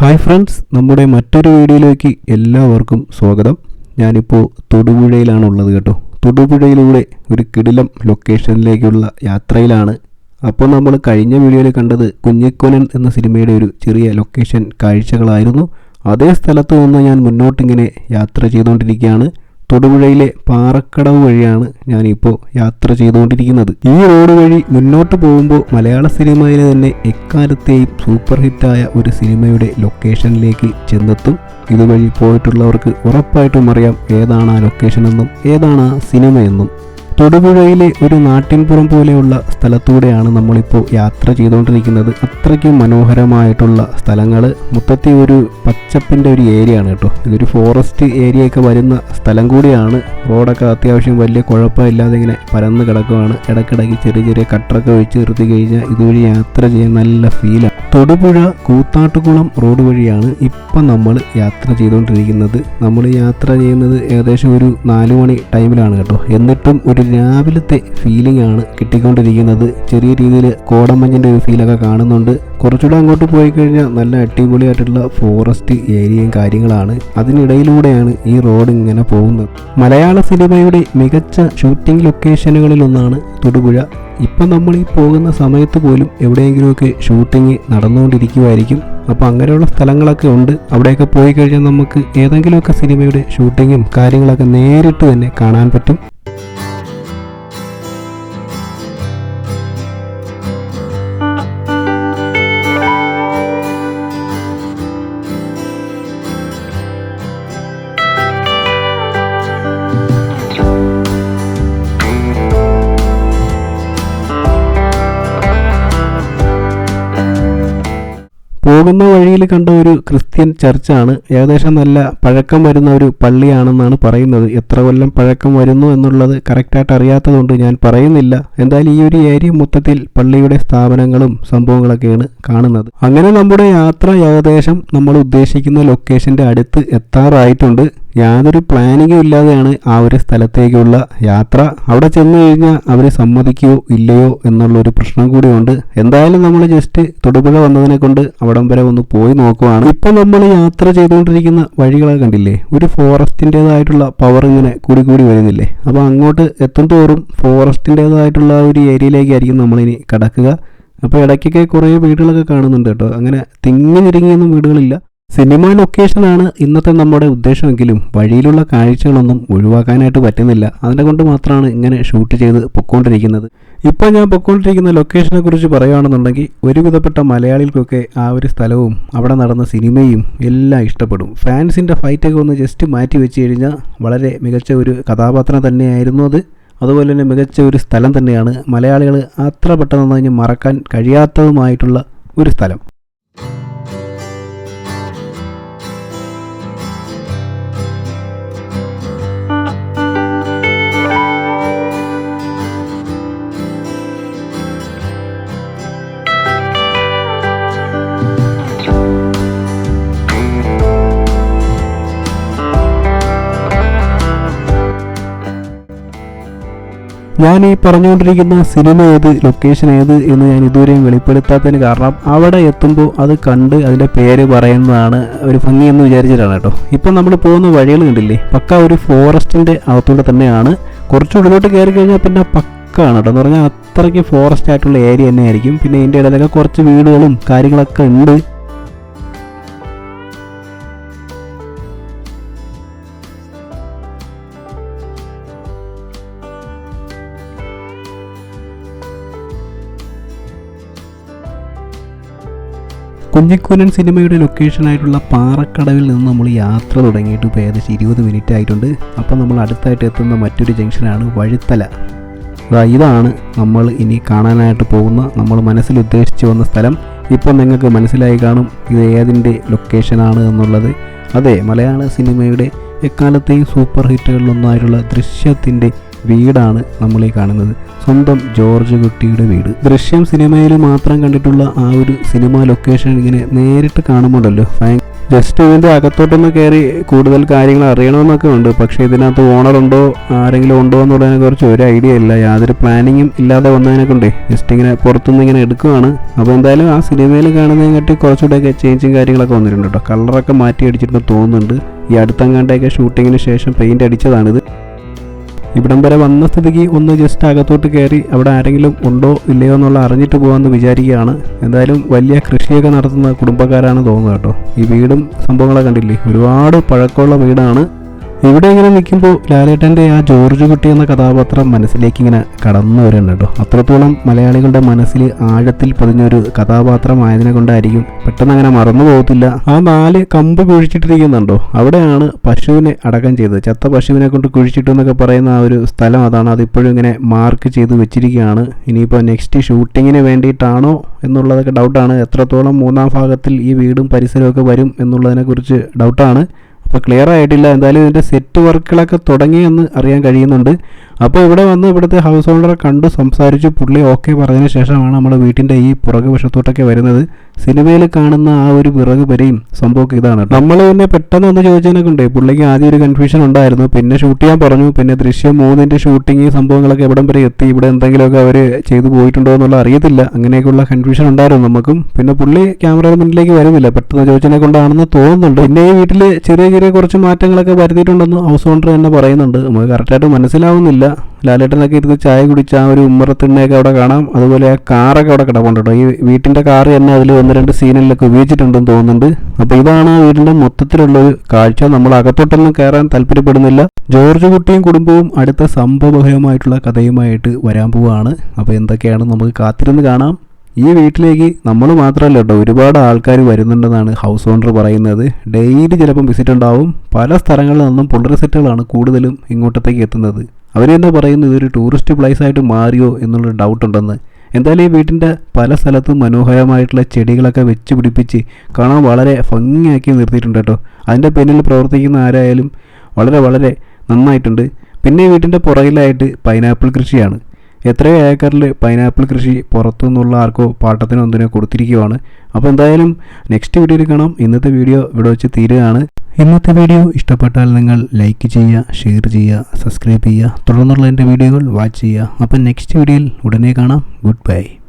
Hi friends നമ്മുടെ മറ്റൊരു വീഡിയോയിലേക്ക് എല്ലാവർക്കും സ്വാഗതം. ഞാനിപ്പോൾ തൊടുപുഴയിലാണുള്ളത് കേട്ടോ. തൊടുപുഴയിലൂടെ ഒരു കിടിലം ലൊക്കേഷനിലേക്കുള്ള യാത്രയിലാണ്. അപ്പോൾ നമ്മൾ കഴിഞ്ഞ വീഡിയോയിൽ കണ്ടത് കുഞ്ഞിക്കൊനൻ എന്ന സിനിമയുടെ ഒരു ചെറിയ ലൊക്കേഷൻ കാഴ്ചകളായിരുന്നു. അതേ സ്ഥലത്ത് നിന്ന് ഞാൻ മുന്നോട്ടിങ്ങനെ യാത്ര ചെയ്തുകൊണ്ടിരിക്കുകയാണ്. തൊടുപുഴയിലെ പാറക്കടവ് വഴിയാണ് ഞാനിപ്പോൾ യാത്ര ചെയ്തുകൊണ്ടിരിക്കുന്നത്. ഈ റോഡ് വഴി മുന്നോട്ട് പോകുമ്പോൾ മലയാള സിനിമയിലെ തന്നെ എക്കാലത്തെയും സൂപ്പർ ഹിറ്റായ ഒരു സിനിമയുടെ ലൊക്കേഷനിലേക്ക് ചെന്നെത്തും. ഇതുവഴി പോയിട്ടുള്ളവർക്ക് ഉറപ്പായിട്ടും അറിയാം ഏതാണ് ആ ലൊക്കേഷൻ എന്നും ഏതാണ് ആ സിനിമയെന്നും തൊടുപുഴയിലെ ഒരു നാട്ടിൻപുറം പോലെയുള്ള സ്ഥലത്തൂടെയാണ് നമ്മളിപ്പോൾ യാത്ര ചെയ്തുകൊണ്ടിരിക്കുന്നത്. അത്രയ്ക്കും മനോഹരമായിട്ടുള്ള സ്ഥലങ്ങൾ മൊത്തത്തിൽ ഒരു പച്ചപ്പിന്റെ ഒരു ഏരിയ ആണ് കേട്ടോ. ഇതൊരു ഫോറസ്റ്റ് ഏരിയ ഒക്കെ വരുന്ന സ്ഥലം കൂടിയാണ്. റോഡൊക്കെ അത്യാവശ്യം വലിയ കുഴപ്പമില്ലാതെ ഇങ്ങനെ പരന്ന് കിടക്കുകയാണ് ഇടയ്ക്കിടയ്ക്ക് ചെറിയ ചെറിയ കട്ടറൊക്കെ ഒഴിച്ച് നിർത്തി കഴിഞ്ഞാൽ ഇതുവഴി യാത്ര ചെയ്യാൻ നല്ല ഫീലാണ് തൊടുപുഴ കൂത്താട്ടുകുളം റോഡ് വഴിയാണ് ഇപ്പം നമ്മൾ യാത്ര ചെയ്തുകൊണ്ടിരിക്കുന്നത്. നമ്മൾ യാത്ര ചെയ്യുന്നത് ഏകദേശം ഒരു നാല് മണി ടൈമിലാണ് കേട്ടോ. എന്നിട്ടും ഒരു രാവിലത്തെ ഫീലിംഗ് ആണ് കിട്ടിക്കൊണ്ടിരിക്കുന്നത്. ചെറിയ രീതിയിൽ കോടമഞ്ഞിന്റെ ഒരു ഫീലൊക്കെ കാണുന്നുണ്ട്. കുറച്ചുകൂടെ അങ്ങോട്ട് പോയി കഴിഞ്ഞാൽ നല്ല അടിപൊളിയായിട്ടുള്ള ഫോറസ്റ്റ് ഏരിയയും കാര്യങ്ങളാണ്. അതിനിടയിലൂടെയാണ് ഈ റോഡ് ഇങ്ങനെ പോകുന്നത്. മലയാള സിനിമയുടെ മികച്ച ഷൂട്ടിംഗ് ലൊക്കേഷനുകളിലൊന്നാണ് തൊടുപുഴ. ഇപ്പം നമ്മൾ ഈ പോകുന്ന സമയത്ത് പോലും എവിടെയെങ്കിലുമൊക്കെ ഷൂട്ടിംഗ് നടന്നുകൊണ്ടിരിക്കുമായിരിക്കും അപ്പോൾ അങ്ങനെയുള്ള സ്ഥലങ്ങളൊക്കെ ഉണ്ട്. അവിടെയൊക്കെ പോയി കഴിഞ്ഞാൽ നമുക്ക് ഏതെങ്കിലുമൊക്കെ സിനിമയുടെ ഷൂട്ടിങ്ങും കാര്യങ്ങളൊക്കെ നേരിട്ട് തന്നെ കാണാൻ പറ്റും. പോകുന്ന വഴിയിൽ കണ്ട ഒരു ക്രിസ്ത്യൻ ചർച്ചാണ്. ഏകദേശം നല്ല പഴക്കം വരുന്ന ഒരു പള്ളിയാണെന്നാണ് പറയുന്നത്. എത്ര കൊല്ലം പഴക്കം വരുന്നു എന്നുള്ളത് കറക്റ്റായിട്ട് അറിയാത്തതുകൊണ്ട് ഞാൻ പറയുന്നില്ല. എന്തായാലും ഈ ഒരു ഏരിയ മൊത്തത്തിൽ പള്ളിയുടെ സ്ഥാപനങ്ങളും സംഭവങ്ങളൊക്കെയാണ് കാണുന്നത്. അങ്ങനെ നമ്മുടെ യാത്ര ഏകദേശം നമ്മൾ ഉദ്ദേശിക്കുന്ന ലൊക്കേഷന്റെ അടുത്ത് എത്താറായിട്ടുണ്ട്. യാതൊരു പ്ലാനിങ്ങും ഇല്ലാതെയാണ് ആ ഒരു സ്ഥലത്തേക്കുള്ള യാത്ര. അവിടെ ചെന്ന് കഴിഞ്ഞാൽ അവർ സമ്മതിക്കുകയോ ഇല്ലയോ എന്നുള്ളൊരു പ്രശ്നം കൂടിയുണ്ട്. എന്തായാലും നമ്മൾ ജസ്റ്റ് തൊടുപുഴ വന്നതിനെ കൊണ്ട് അവിടം വരെ ഒന്ന് പോയി നോക്കുവാണ്. ഇപ്പം നമ്മൾ യാത്ര ചെയ്തുകൊണ്ടിരിക്കുന്ന വഴികളെ കണ്ടില്ലേ? ഒരു ഫോറസ്റ്റിന്റെതായിട്ടുള്ള പവർ ഇങ്ങനെ കൂടി കൂടി വരുന്നില്ലേ? അപ്പോൾ അങ്ങോട്ട് എത്തും തോറും ഫോറസ്റ്റിന്റെതായിട്ടുള്ള ഒരു ഏരിയയിലേക്കായിരിക്കും നമ്മളിനി കടക്കുക. അപ്പോൾ ഇടയ്ക്കൊക്കെ കുറേ വീടുകളൊക്കെ കാണുന്നുണ്ട് കേട്ടോ. അങ്ങനെ തിങ്ങി നിരങ്ങിയൊന്നും വീടുകളില്ല. സിനിമ ലൊക്കേഷനാണ് ഇന്നത്തെ നമ്മുടെ ഉദ്ദേശമെങ്കിലും വഴിയിലുള്ള കാഴ്ചകളൊന്നും ഒഴിവാക്കാനായിട്ട് പറ്റുന്നില്ല. അതിനെ കൊണ്ട് മാത്രമാണ് ഇങ്ങനെ ഷൂട്ട് ചെയ്ത് പൊക്കോണ്ടിരിക്കുന്നത്. ഇപ്പോൾ ഞാൻ പൊക്കോണ്ടിരിക്കുന്ന ലൊക്കേഷനെ കുറിച്ച് പറയുകയാണെന്നുണ്ടെങ്കിൽ ഒരുവിധപ്പെട്ട മലയാളികൾക്കൊക്കെ ആ ഒരു സ്ഥലവും അവിടെ നടന്ന സിനിമയും എല്ലാം ഇഷ്ടപ്പെടും. ഫാൻസിന്റെ ഫൈറ്റൊക്കെ ഒന്ന് ജസ്റ്റ് മാറ്റി വെച്ച് കഴിഞ്ഞാൽ വളരെ മികച്ച ഒരു കഥാപാത്രം തന്നെയായിരുന്നു അത്. അതുപോലെ തന്നെ മികച്ച ഒരു സ്ഥലം തന്നെയാണ് മലയാളികൾ അത്ര പെട്ടെന്ന് മറക്കാൻ കഴിയാത്തതുമായിട്ടുള്ള ഒരു സ്ഥലം. ഞാൻ ഈ പറഞ്ഞുകൊണ്ടിരിക്കുന്ന സിനിമ ഏത് ലൊക്കേഷൻ ഏത് എന്ന് ഞാൻ ഇതുവരെയും വെളിപ്പെടുത്താത്തതിന് കാരണം അവിടെ എത്തുമ്പോൾ അത് കണ്ട് അതിന്റെ പേര് പറയുന്നതാണ് ഒരു ഭംഗി എന്ന് വിചാരിച്ചിട്ടാണ് കേട്ടോ. ഇപ്പം നമ്മൾ പോകുന്ന വഴികൾ കണ്ടില്ലേ? പക്ക ഒരു ഫോറസ്റ്റിന്റെ അകത്തൂടെ തന്നെയാണ്. കുറച്ച് ഉള്ളിലോട്ട് കയറി കഴിഞ്ഞാൽ പിന്നെ പക്കാണ് കേട്ടോ. എന്ന് പറഞ്ഞാൽ അത്രയ്ക്ക് ഫോറസ്റ്റ് ആയിട്ടുള്ള ഏരിയ തന്നെയായിരിക്കും. പിന്നെ ഇതിന്റെ ഇടയിലൊക്കെ കുറച്ച് വീടുകളും കാര്യങ്ങളൊക്കെ ഉണ്ട്. കുഞ്ഞിക്കുനൻ സിനിമയുടെ ലൊക്കേഷനായിട്ടുള്ള പാറക്കടവിൽ നിന്ന് നമ്മൾ യാത്ര തുടങ്ങിയിട്ട് ഇപ്പോൾ ഏകദേശം ഇരുപത് മിനിറ്റ് ആയിട്ടുണ്ട്. അപ്പോൾ നമ്മൾ അടുത്തായിട്ട് എത്തുന്ന മറ്റൊരു ജംഗ്ഷനാണ് വഴുത്തല. ഇതാണ് നമ്മൾ ഇനി കാണാനായിട്ട് പോകുന്ന നമ്മൾ മനസ്സിൽ ഉദ്ദേശിച്ചു വന്ന സ്ഥലം. ഇപ്പോൾ നിങ്ങൾക്ക് മനസ്സിലായി കാണും ഇത് ഏതിന്റെ ലൊക്കേഷനാണ് എന്നുള്ളത്. അതെ മലയാള സിനിമയുടെ എക്കാലത്തെയും സൂപ്പർ ഹിറ്റുകളിലൊന്നായിട്ടുള്ള ദൃശ്യത്തിന്റെ വീടാണ് നമ്മൾ ഈ കാണുന്നത്. സ്വന്തം ജോർജ് കുട്ടിയുടെ വീട്. ദൃശ്യം സിനിമയിൽ മാത്രം കണ്ടിട്ടുള്ള ആ ഒരു സിനിമ ലൊക്കേഷൻ ഇങ്ങനെ നേരിട്ട് കാണുമ്പോഴല്ലോ ജസ്റ്റ് ഇതിന്റെ അകത്തോട്ടൊന്ന് കയറി കൂടുതൽ കാര്യങ്ങൾ അറിയണമെന്നൊക്കെ ഉണ്ട്. പക്ഷേ ഇതിനകത്ത് ഓണർ ഉണ്ടോ ആരെങ്കിലും ഉണ്ടോ എന്നുള്ളതിനെ കുറിച്ച് ഒരു ഐഡിയ ഇല്ല. യാതൊരു പ്ലാനിങ്ങും ഇല്ലാതെ വന്നതിനെ കൊണ്ടേ ജസ്റ്റ് ഇങ്ങനെ പുറത്തുനിന്ന് ഇങ്ങനെ എടുക്കുവാണ്. അപ്പോൾ എന്തായാലും ആ സിനിമയിൽ കാണുന്നതിനെക്കാട്ടി കുറച്ചുകൂടെയൊക്കെ ചേഞ്ചും കാര്യങ്ങളൊക്കെ വന്നിട്ടുണ്ട് കേട്ടോ. കളറൊക്കെ മാറ്റി അടിച്ചിട്ട് തോന്നുന്നുണ്ട്. ഈ അടുത്തങ്ങാണ്ടൊക്കെ ഷൂട്ടിങ്ങിന് ശേഷം പെയിന്റ് അടിച്ചതാണിത്. ഇവിടം വരെ വന്ന സ്ഥിതിക്ക് ഒന്ന് ജസ്റ്റ് അകത്തോട്ട് കയറി അവിടെ ആരെങ്കിലും ഉണ്ടോ ഇല്ലയോ എന്നുള്ള അറിഞ്ഞിട്ട് പോകാമെന്ന് വിചാരിക്കുകയാണ്. എന്തായാലും വലിയ കൃഷിയൊക്കെ നടത്തുന്ന കുടുംബക്കാരാണ് തോന്നുന്നത് കേട്ടോ. ഈ വീടും സംഭവങ്ങളൊക്കെ കണ്ടില്ലേ? ഒരുപാട് പഴക്കമുള്ള വീടാണ്. ഇവിടെ ഇങ്ങനെ നിൽക്കുമ്പോൾ ലാലേട്ടന്റെ ആ ജോർജ് കുട്ടി എന്ന കഥാപാത്രം മനസ്സിലേക്ക് ഇങ്ങനെ കടന്നു വരുന്നുണ്ട് കേട്ടോ. അത്രത്തോളം മലയാളികളുടെ മനസ്സിൽ ആഴത്തിൽ പതിഞ്ഞൊരു കഥാപാത്രമായതിനെ കൊണ്ടായിരിക്കും പെട്ടെന്ന് അങ്ങനെ മറന്നു പോകത്തില്ല. ആ നാല് കമ്പ് കുഴിച്ചിട്ടിരിക്കുന്നുണ്ടോ? അവിടെയാണ് പശുവിനെ അടക്കം ചെയ്തത്. ചത്ത പശുവിനെ കൊണ്ട് കുഴിച്ചിട്ടു എന്നൊക്കെ പറയുന്ന ആ ഒരു സ്ഥലം അതാണ് അതിപ്പോഴും ഇങ്ങനെ മാർക്ക് ചെയ്ത് വെച്ചിരിക്കുകയാണ്. ഇനിയിപ്പോൾ നെക്സ്റ്റ് ഷൂട്ടിങ്ങിന് വേണ്ടിയിട്ടാണോ എന്നുള്ളതൊക്കെ ഡൗട്ടാണ് എത്രത്തോളം മൂന്നാം ഭാഗത്തിൽ ഈ വീടും പരിസരമൊക്കെ വരും എന്നുള്ളതിനെക്കുറിച്ച് ഡൗട്ടാണ് അപ്പോൾ ക്ലിയർ ആയിട്ടില്ല. എന്തായാലും ഇതിന്റെ സെറ്റ് വർക്കുകളൊക്കെ തുടങ്ങിയെന്ന് അറിയാൻ കഴിയുന്നുണ്ട്. അപ്പോൾ ഇവിടെ വന്ന് ഇവിടുത്തെ ഹൗസ് ഹോൾഡറെ കണ്ട് സംസാരിച്ച് പുള്ളി ഓക്കെ പറഞ്ഞതിന് ശേഷമാണ് നമ്മൾ വീട്ടിന്റെ ഈ പുറക് വശത്തോട്ടൊക്കെ വരുന്നത്. സിനിമയിൽ കാണുന്ന ആ ഒരു വിറക് വരെയും സംഭവമൊക്കെ ഇതാണ് നമ്മൾ തന്നെ പെട്ടെന്ന് ഒന്ന് ചോദിച്ചതിനൊക്കെ ഉണ്ട്. പുള്ളിക്ക് ആദ്യം ഒരു കൺഫ്യൂഷൻ ഉണ്ടായിരുന്നു. പിന്നെ ഷൂട്ട് ചെയ്യാൻ പറഞ്ഞു. പിന്നെ ദൃശ്യം മൂന്നിന്റെ ഷൂട്ടിങ് സംഭവങ്ങളൊക്കെ എവിടം വരെ എത്തി. ഇവിടെ എന്തെങ്കിലുമൊക്കെ അവർ ചെയ്തു പോയിട്ടുണ്ടോ എന്നുള്ള അറിയത്തില്ല. അങ്ങനെയൊക്കെയുള്ള കൺഫ്യൂഷൻ ഉണ്ടായിരുന്നു നമുക്കും. പിന്നെ പുള്ളി ക്യാമറയുടെ മുന്നിലേക്ക് വരുന്നില്ല. പെട്ടെന്ന് ചോദിച്ചതിനെ കൊണ്ടാണെന്ന് തോന്നുന്നുണ്ട്. പിന്നെ ഈ വീട്ടിൽ ചെറിയ ചെറിയ കുറച്ച് മാറ്റങ്ങളൊക്കെ വരുത്തിയിട്ടുണ്ടെന്ന് ഹൗസ് ഓണർ തന്നെ പറയുന്നുണ്ട്. നമുക്ക് കറക്റ്റായിട്ട് മനസ്സിലാവുന്നില്ല. ലാലേട്ടനൊക്കെ ഇരുന്ന് ചായ കുടിച്ച ആ ഒരു ഉമ്മറത്തിണ്ണയൊക്കെ അവിടെ കാണാം. അതുപോലെ ആ കാറൊക്കെ അവിടെ കിടപ്പുണ്ടോ ഈ വീട്ടിന്റെ കാറ് തന്നെ അതിൽ ഒന്ന് രണ്ട് സീനിലൊക്കെ ഉപയോഗിച്ചിട്ടുണ്ടെന്ന് തോന്നുന്നുണ്ട്. അപ്പോൾ ഇതാണ് ആ വീടിന്റെ മൊത്തത്തിലുള്ള ഒരു കാഴ്ച. നമ്മൾ അകത്തോട്ടൊന്നും കയറാൻ താല്പര്യപ്പെടുന്നില്ല. ജോർജ് കുട്ടിയും കുടുംബവും അടുത്ത സംഭവബഹുലമായിട്ടുള്ള കഥയുമായിട്ട് വരാൻ പോവുകയാണ് അപ്പോൾ എന്തൊക്കെയാണ് നമുക്ക് കാത്തിരുന്ന് കാണാം. ഈ വീട്ടിലേക്ക് നമ്മൾ മാത്രമല്ല കേട്ടോ ഒരുപാട് ആൾക്കാർ വരുന്നുണ്ടെന്നാണ് ഹൗസ് ഓണർ പറയുന്നത്. ഡെയിലി ചിലപ്പം വിസിറ്റ് ഉണ്ടാവും. പല സ്ഥലങ്ങളിൽ നിന്നും പുള്ളറി സെറ്റുകളാണ് കൂടുതലും ഇങ്ങോട്ടത്തേക്ക് എത്തുന്നത്. അവർ പറയുന്നത്? പറയുന്നു ഇതൊരു ടൂറിസ്റ്റ് പ്ലേസ് ആയിട്ട് മാറിയോ എന്നുള്ള ഡൗട്ട് ഉണ്ടെന്ന്. എന്തായാലും ഈ വീട്ടിന്റെ പല സ്ഥലത്തും മനോഹരമായിട്ടുള്ള ചെടികളൊക്കെ വെച്ച് പിടിപ്പിച്ച് കാണാൻ വളരെ ഭംഗിയാക്കി നിർത്തിയിട്ടുണ്ട് കേട്ടോ. അതിന്റെ പിന്നിൽ പ്രവർത്തിക്കുന്ന ആരായാലും വളരെ വളരെ നന്നായിട്ടുണ്ട്. പിന്നെ വീട്ടിന്റെ പുറകിലായിട്ട് പൈനാപ്പിൾ കൃഷിയാണ്. എത്രയോ ഏക്കറിൽ പൈനാപ്പിൾ കൃഷി പുറത്തു നിന്നുള്ള ആർക്കോ പാട്ടത്തിനോ എന്തിനോ കൊടുത്തിരിക്കുവാണ്. അപ്പോൾ എന്തായാലും നെക്സ്റ്റ് വീഡിയോയിൽ കാണാം. ഇന്നത്തെ വീഡിയോ ഇവിടെ വെച്ച് തീരുകയാണ്. ഇന്നത്തെ വീഡിയോ ഇഷ്ടപ്പെട്ടാൽ നിങ്ങൾ ലൈക്ക് ചെയ്യുക ഷെയർ ചെയ്യുക സബ്സ്ക്രൈബ് ചെയ്യുക. തുടർന്നുള്ള എന്റെ വീഡിയോകൾ വാച്ച് ചെയ്യുക. അപ്പം നെക്സ്റ്റ് വീഡിയോയിൽ ഉടനെ കാണാം. Good bye